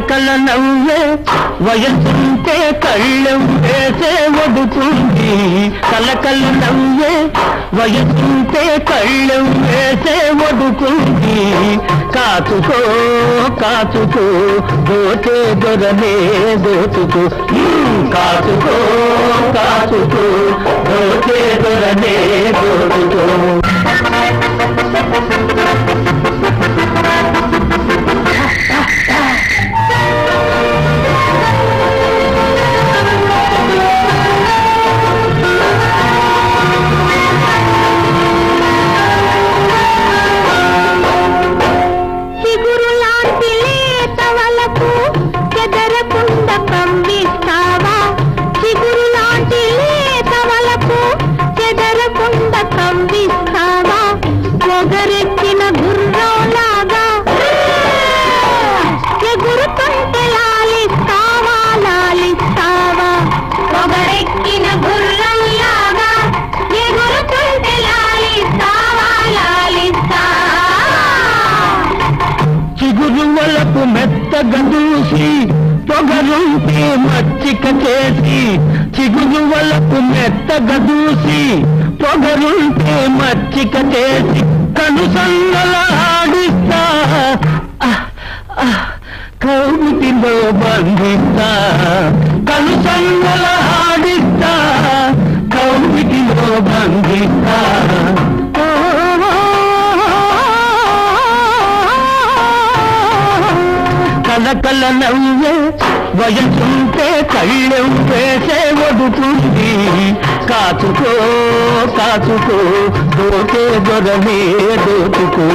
కల నవ్వే వయసుంటే కళ్ళెం వేసే వడుతుంది కలకల నవ్వే వయసుంటే కళ్ళెం వేసే వడుతుంది కాచుకో కాచుకో దోచే దొరనే దోచుకో కాచుకో కాచుకో దోచే దొరనే దోచుకో చిగురువలకు మెత్తగా దూసి పొగరూపి మచ్చిక చేసి చిగురువలకు మెత్తగా దూసి పొగరూపి మచ్చిక చేసి కనుసన్నల ఆడిస్తా. ఆహ్, బంధిస్తా. కనుసన్నల కలకల నవ్వే వయసుంటే కళ్ళెం వేసే ఒడుతుంది. కాచుకో కాచుకో దోకే దొరనే దోచుకో